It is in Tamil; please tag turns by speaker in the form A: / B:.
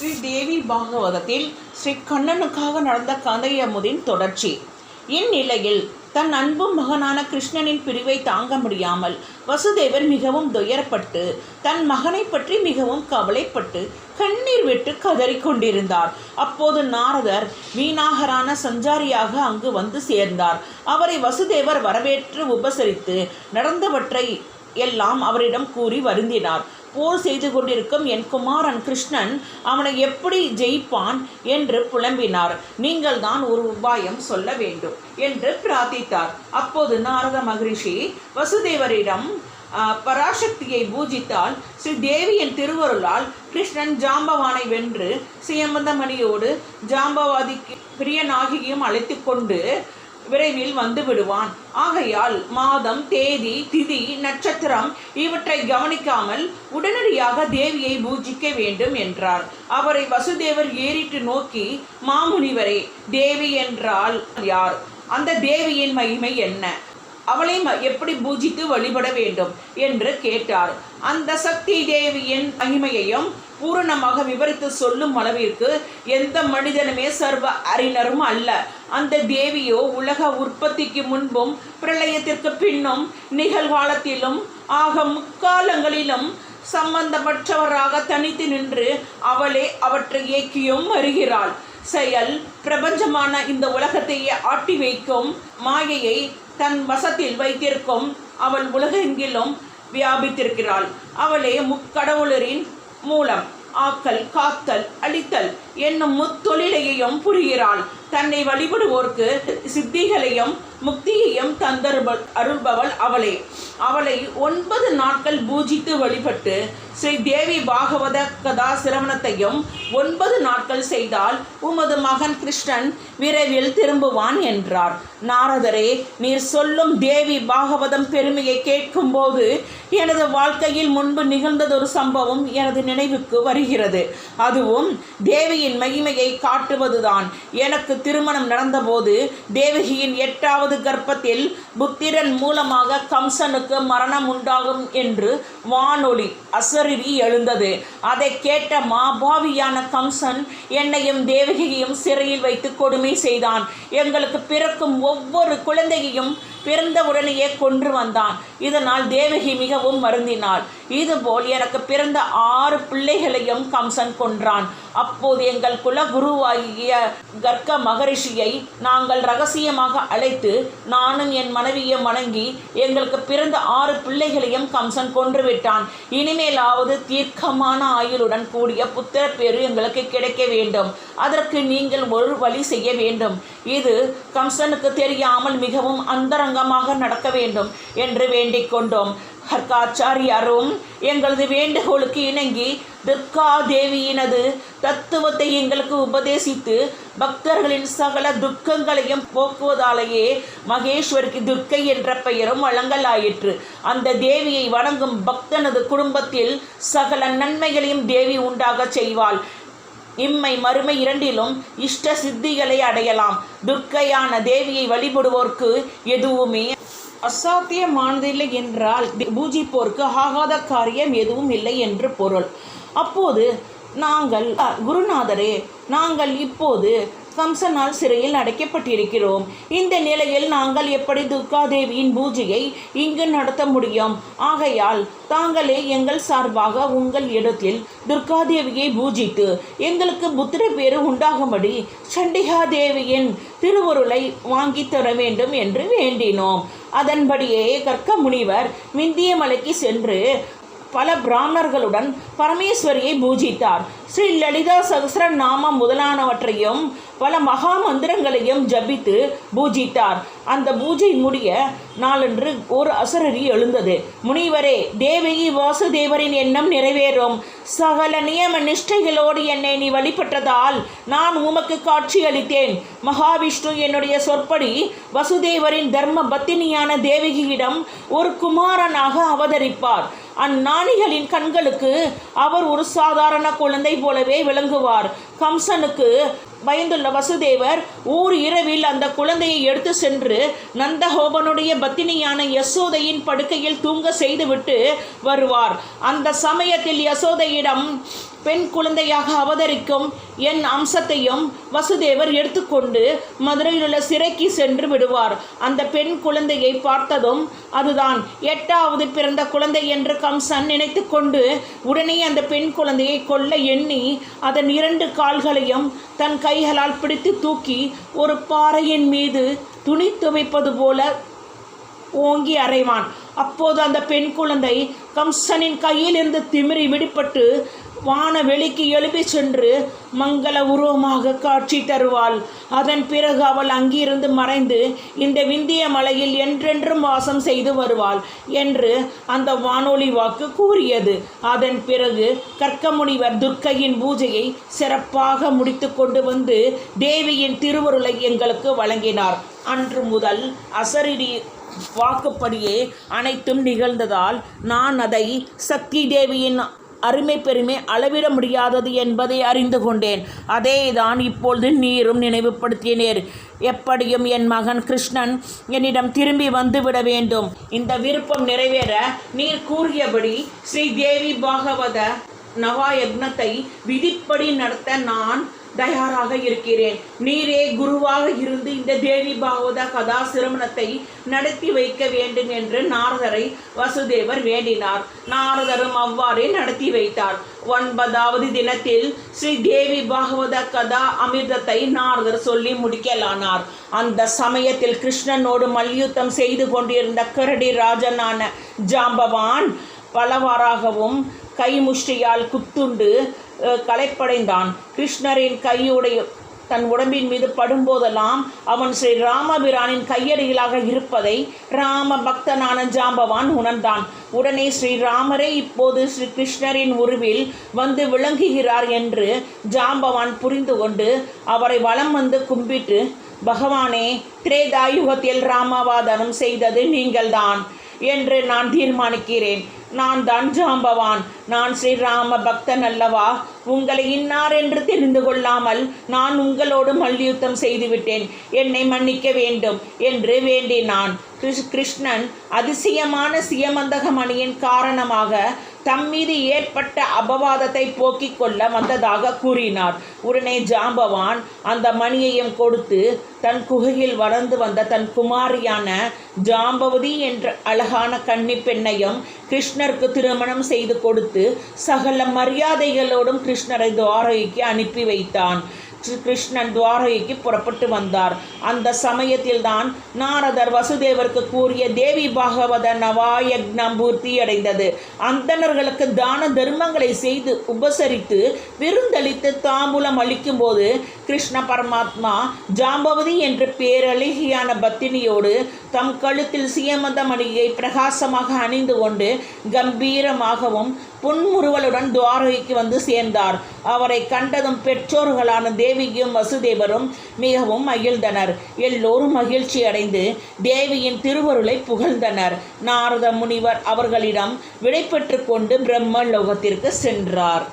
A: ஸ்ரீ தேவி பாகவதத்தில் ஸ்ரீ கண்ணனுக்காக நடந்த கதையமுதின் தொடர்ச்சி. இந்நிலையில் தன் அன்பு மகனான கிருஷ்ணனின் பிரிவை தாங்க முடியாமல் வசுதேவர் மிகவும் துயரப்பட்டு தன் மகனை பற்றி மிகவும் கவலைப்பட்டு கண்ணீர் விட்டு கதறிக் கொண்டிருந்தார். அப்போது நாரதர் வீணாகரான சஞ்சாரியாக அங்கு வந்து சேர்ந்தார். அவரை வசுதேவர் வரவேற்று உபசரித்து நடந்தவற்றை எல்லாம் அவரிடம் கூறி வருந்தினார். போர் செய்து கொண்டிருக்கும் என் குமாரன் கிருஷ்ணன் அவனை எப்படி ஜெயிப்பான் என்று புலம்பினார். நீங்கள் தான் ஒரு உபாயம் சொல்ல வேண்டும் என்று பிரார்த்தித்தார். அப்போது நாரத மகரிஷி வசுதேவரிடம் பராசக்தியை பூஜித்தால் ஸ்ரீ தேவியின் திருவருளால் கிருஷ்ணன் ஜாம்பவானை வென்று சியம்பந்தமணியோடு ஜாம்பவாதிக்கு பிரியனாகியும் அழைத்து கொண்டு விரைவில் வந்து விடுவான். ஆகையால் மாதம் தேதி திதி நட்சத்திரம் இவற்றை கவனிக்காமல் உடனடியாக தேவியை பூஜிக்க வேண்டும் என்றார். அவரை வசுதேவர் ஏறிட்டு நோக்கி மாமுனிவரே தேவி என்றால் யார்? அந்த தேவியின் மகிமை என்ன? அவளை ம- எப்படி பூஜித்து வழிபட வேண்டும் என்று கேட்டார். அந்த சக்தி தேவியின் மகிமையையும் பூரணமாக விவரித்து சொல்லும் அளவிற்கு எந்த மனிதனுமே சர்வ அறிஞரும் அல்ல. அந்த தேவியோ உலக உற்பத்திக்கு முன்பும் பிரளயத்திற்கு பின்னும் நிகழ்காலத்திலும் ஆக முக்காலங்களிலும் சம்பந்தமற்றவராக தனித்து நின்று அவளே அவற்றை இயக்கியும் வருகிறாள். செயல் பிரபஞ்சமான இந்த உலகத்தையே ஆட்டி வைக்கும் மாயையை தன் வசத்தில் வைத்திருக்கும் அவள் உலகெங்கிலும் வியாபித்திருக்கிறாள். அவளே முக்கடவுளரின் மூலம் ஆக்கல் காத்தல் அழித்தல் என்னும் முத்தொழிலையும் புரிகிறாள். தன்னை வழிபடுவோர்க்கு சித்திகளையும் முக்தியையும் தந்தருப அருள்பவள் அவளே. அவளை ஒன்பது நாட்கள் பூஜித்து வழிபட்டு ஸ்ரீ தேவி பாகவத கதா சிரவணத்தையும் ஒன்பது நாட்கள் செய்தால் உமது மகன் கிருஷ்ணன் விரைவில் திரும்புவான் என்றார். நாரதரே நீர் சொல்லும் தேவி பாகவதம் பெருமையை கேட்கும்போது எனது வாழ்க்கையில் முன்பு நிகழ்ந்ததொரு சம்பவம் எனது நினைவுக்கு வருகிறது. அதுவும் தேவி தேவகியின் மகிமையை காட்டுவதுதான். எனக்கு திருமணம் நடந்தபோது தேவகியின் எட்டாவது கர்ப்பத்தில் புத்திரன் மூலமாக கம்சனுக்கு மரணம் உண்டாகும் என்று வானொலி அசருவி எழுந்தது. அதை கேட்ட மாபாவியான கம்சன் என்னையும் தேவகியையும் சிறையில் வைத்து கொடுமை செய்தான். எங்களுக்கு பிறக்கும் ஒவ்வொரு குழந்தையையும் பிறந்தவுடனேயே கொன்று வந்தான். இதனால் தேவகி மிகவும் வருந்தினாள். இதுபோல் எனக்கு பிறந்த ஆறு பிள்ளைகளையும் கம்சன் கொன்றான். அப்போது எங்கள் குலகுருவாகிய கர்க்க மகரிஷியை நாங்கள் ரகசியமாக அழைத்து நானும் என் மனைவியும் வணங்கி எங்களுக்கு பிறந்த ஆறு பிள்ளைகளையும் கம்சன் கொன்று விட்டான். இனிமேலாவது தீர்க்கமான ஆயுளுடன் கூடிய புத்திர பேரு எங்களுக்கு கிடைக்க வேண்டும். அதற்கு நீங்கள் ஒரு வழி செய்ய வேண்டும். இது கம்சனுக்கு தெரியாமல் மிகவும் அந்தரங்கமாக நடக்க வேண்டும் என்று வேண்டிக் கொண்டோம். ஹர்காச்சாரியாரும் எங்களது வேண்டுகோளுக்கு இணங்கி துர்கா தேவியினது தத்துவத்தை எங்களுக்கு உபதேசித்து பக்தர்களின் சகல துக்கங்களையும் போக்குவதாலேயே மகேஸ்வரிக்கு துர்க்கை என்ற பெயரும் வழங்கலாயிற்று. அந்த தேவியை வணங்கும் பக்தனது குடும்பத்தில் சகல நன்மைகளையும் தேவி உண்டாகச் செய்வாள். இம்மை மறுமை இரண்டிலும் இஷ்ட சித்திகளை அடையலாம். துர்க்கையான தேவியை வழிபடுவோர்க்கு எதுவுமே அசாத்தியமானதில்லை என்றால் பூஜிப்போருக்கு பூஜிப்போர்க்கு ஆகாத காரியம் எதுவும் இல்லை என்று பொருள். அப்போது நாங்கள் குருநாதரே நாங்கள் இப்போது கம்சனால் சிறையில் அடைக்கப்பட்டிருக்கிறோம். இந்த நிலையில் நாங்கள் எப்படி துர்காதேவியின் பூஜையை இங்கு நடத்த முடியும்? ஆகையால் தாங்களே எங்கள் சார்பாக உங்கள் இடத்தில் துர்காதேவியை பூஜித்து எங்களுக்கு புத்திர பேறு உண்டாகும்படி சண்டிகா தேவியின் திருவருளை வாங்கித் தர வேண்டும் என்று வேண்டினோம். அதன்படியே கற்க முனிவர் விந்திய மலைக்கு சென்று பல பிராமணர்களுடன் பரமேஸ்வரியை பூஜித்தார். ஸ்ரீ லலிதா சகஸ்ர நாமம் முதலானவற்றையும் பல மகா மந்திரங்களையும் ஜபித்து பூஜித்தார். அந்த பூஜை முடிய நாளன்று ஒரு அசுரரி எழுந்தது. முனிவரே தேவகி வாசுதேவரின் எண்ணம் நிறைவேறும். சகல நியம நிஷ்டைகளோடு என்னை நீ வழிபட்டதால் நான் உமக்கு காட்சி அளித்தேன் மகாவிஷ்ணு என்னுடைய சொற்படி வசுதேவரின் தர்ம பத்தினியான தேவகியிடம் ஒரு குமாரனாக அவதரிப்பார். அந்நாணிகளின் கண்களுக்கு அவர் ஒரு சாதாரண குழந்தை போலவே விளங்குவார். கம்சனுக்கு பயந்துள்ள வசுதேவர் ஊர் இரவில் அந்த குழந்தையை எடுத்து சென்று நந்தகோபனுடைய பத்தினியான யசோதையின் படுக்கையில் தூங்க செய்துவிட்டு வருவார். அந்த சமயத்தில் யசோதையிடம் பெண் குழந்தையாக அவதரிக்கும் என் அம்சத்தையும் வசுதேவர் எடுத்துக்கொண்டு மதுரையில் உள்ள சிறைக்கு சென்று விடுவார். அந்த பெண் குழந்தையை பார்த்ததும் அதுதான். எட்டாவது பிறந்த குழந்தை என்று கம்சன் நினைத்து கொண்டு உடனே அந்த பெண் குழந்தையை கொல்ல எண்ணி அதன் இரண்டு கால்களையும் தன் கைகளால் பிடித்து தூக்கி ஒரு பாறையின் மீது துணி துவைப்பது போல ஓங்கி அறைவான். அப்போது அந்த பெண் குழந்தை கம்சனின் கையிலிருந்து திமிரி விடுபட்டு வான வெளிக்கு எழுப்பி சென்று மங்கள உருவமாக காட்சி தருவாள். அதன் பிறகு அவள் அங்கிருந்து மறைந்து இந்த விந்திய மலையில் என்றென்றும் வாசம் செய்து வருவாள் என்று அந்த வானொலி வாக்கு கூறியது. அதன் பிறகு கற்கமுனிவர் துர்க்கையின் பூஜையை சிறப்பாக முடித்து கொண்டு வந்து தேவியின் திருவருளை எங்களுக்கு வழங்கினார். அன்று முதல் அசரிடி வாக்குப்படியே அனைத்தும் நிகழ்ந்ததால் நான் அதை சக்தி தேவியின் அருமை பெருமை அளவிட முடியாதது என்பதை அறிந்து கொண்டேன். அதே தான் இப்பொழுது நீரும் நினைவுபடுத்தினீர். எப்படியும் என் மகன் கிருஷ்ணன் என்னிடம் திரும்பி வந்துவிட வேண்டும். இந்த விருப்பம் நிறைவேற நீர் கூறியபடி ஸ்ரீ தேவி பாகவத நவாயக்னத்தை விதிப்படி நடத்த நான் தயாராக இருக்கிறேன். நீரே குருவாக இருந்து இந்த தேவி பாகவத கதா சிரமணத்தை நடத்தி வைக்க வேண்டும் என்று நாரதரை வசுதேவர் வேண்டினார். நாரதரும் அவ்வாறே நடத்தி வைத்தார். ஒன்பதாவது தினத்தில் ஸ்ரீ தேவி பாகவத கதா அமிர்தத்தை நாரதர் சொல்லி முடிக்கலானார். அந்த சமயத்தில் கிருஷ்ணனோடு மல்யுத்தம் செய்து கொண்டிருந்த கரடி ராஜனான ஜாம்பவான் பலவாறாகவும் கைமுஷ்டியால் குத்துண்டு கலைப்படைந்தான் கிருஷ்ணரின் கையுடைய தன் உடம்பின் மீது படும்போதெல்லாம் அவன் ஸ்ரீ ராமபிரானின் கையடிகளாக இருப்பதை ராம பக்தனான ஜாம்பவான் உணர்ந்தான். உடனே ஸ்ரீராமரே இப்போது ஸ்ரீ கிருஷ்ணரின் உருவில் வந்து விளங்குகிறார் என்று ஜாம்பவான் புரிந்து கொண்டு அவரை வலம் வந்து கும்பிட்டு பகவானே திரேதாயுகத்தில் ராமவாதனம் செய்தது நீங்கள்தான். என்று நான் தீர்மானிக்கிறேன். நான் தான் ஜாம்பவான். நான் ஸ்ரீராம பக்தன் அல்லவா? உங்களை இன்னார் என்று தெரிந்து கொள்ளாமல் நான் உங்களோடு மல்யுத்தம் செய்துவிட்டேன். என்னை மன்னிக்க வேண்டும் என்று வேண்டினான். கிருஷ்- கிருஷ்ணன் அதிசயமான சியமந்தக மணியின் காரணமாக தம்மீது ஏற்பட்ட அபவாதத்தை போக்கிக் கொள்ள வந்ததாக கூறினார். உடனே ஜாம்பவான் அந்த மணியையும் கொடுத்து தன் குகையில் வளர்ந்து வந்த தன் குமாரியான ஜாம்பவதி என்ற அழகான கன்னி பெண்ணையும் கிருஷ்ணருக்கு திருமணம் செய்து கொடுத்து சகல மரியாதைகளோடும் கிருஷ்ணரை துவாரகைக்கு அனுப்பி வைத்தான். கிருஷ்ணன் துவாரகைக்கு புறப்பட்டு வந்தார். அந்த சமயத்தில்தான் நாரதர் வசுதேவருக்கு கூறிய தேவி பாகவத நவாயக்னம் பூர்த்தி அடைந்தது அந்தணர்களுக்கு தான தர்மங்களை செய்து உபசரித்து விருந்தளித்து தாம்பூலம் அளிக்கும்போது கிருஷ்ண பரமாத்மா ஜாம்பவதி என்ற பேரழகியான பத்தினியோடு தம் கழுத்தில் சியமந்த மணியை பிரகாசமாக அணிந்து கொண்டு கம்பீரமாகவும் புன்முறுவலுடன் துவாரகைக்கு வந்து சேர்ந்தார். அவரை கண்டதும் பெற்றோர்களான தேவியும் வசுதேவரும் மிகவும் மகிழ்ந்தனர். எல்லோரும் மகிழ்ச்சி அடைந்து தேவியின் திருவருளை புகழ்ந்தனர். நாரத முனிவர் அவர்களிடம் விடைபெற்று கொண்டு பிரம்ம லோகத்திற்கு சென்றார்.